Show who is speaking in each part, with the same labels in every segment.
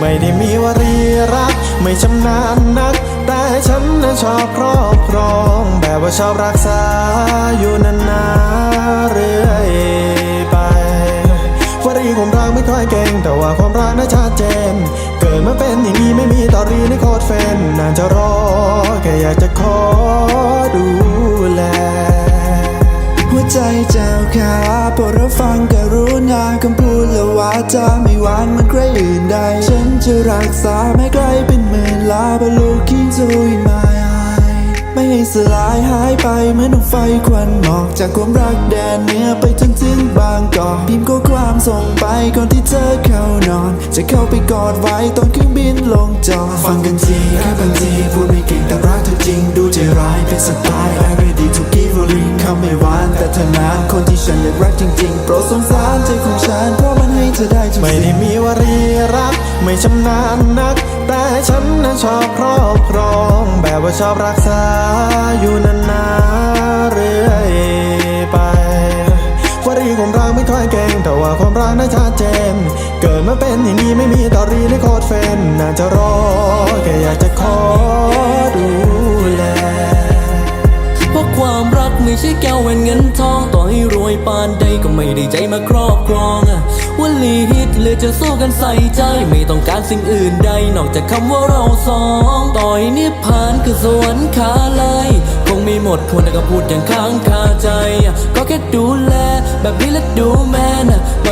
Speaker 1: ไม่ได้มีวรีรัก ไม่ชำนาญนัก แต่ฉันน่ะชอบครอบครอง แบบว่าชอบรักษาอยู่นานๆเรื่อยไปวรีความรักไม่ค่อยเก่ง แต่ว่าความรักน่าชัดเจน เกิดมาเป็นอย่างนี้ไม่มีตอรีในโคตรเฟนนานจะรอแค่อยากจะขอดู
Speaker 2: ใจเจ้าขาโปรดรับฟังกรุณาคำพูดและวาจาไม่หวานเหมันใครอื่นใด ฉันจะรักษาแม้ไกลเป็นหมื่นลาบะลูก into in my eye ไม่ให้สลายหายไปเหมือนดวงไฟควันหมอกจากความรักแดนเหนือไปจนถึงบางกอกพิมพ์ข้อความส่งไปก่อนที่เธอเข้านอน จะเข้าไปกอดไว้ตอนเครื่องบินลงจอดฟังกันทีแค่บางทีพูดไม่เก่งแต่รักเธอจริง ดูใจร้ายเป็นสไตล์ I ready to give a ring คำไม่ แต่เธอนั้นคนที่ฉันอยากรักจริงๆ โปรดสงสารใจของฉัน เพราะมันให้เธอได้ทุก
Speaker 1: ไม่ได้มีวรีรัก ไม่ชำนาญนัก แต่ฉันน่ะชอบครอบครอง แบบว่าชอบรักษาอยู่นานๆเรื่อยไปวารีความรักไม่ค่อยเก่ง แต่ว่าความรักน่าชัดเจน เกิดมาเป็นอย่างนี้ไม่มีตอรีในโคตรเฟนน่าจะรอแค่อยากจะขอ
Speaker 3: ใช่แก้วแหวนเงินทองต่อให้รวยปานใดก็ไม่ได้ใจมาครอบครองอะวลีฮิตเลยจะสู้กันใส่ใจ ไม่ต้องการสิ่งอื่นใด นอกจากคำว่าเราสองต่อยนิพพานคือสวรรค์ขาเลยคงไม่หมดควรแต่ก็พูดอย่างค้างคาใจ ก็แค่ดูแลแบบนี้และดูแ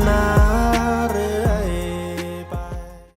Speaker 1: น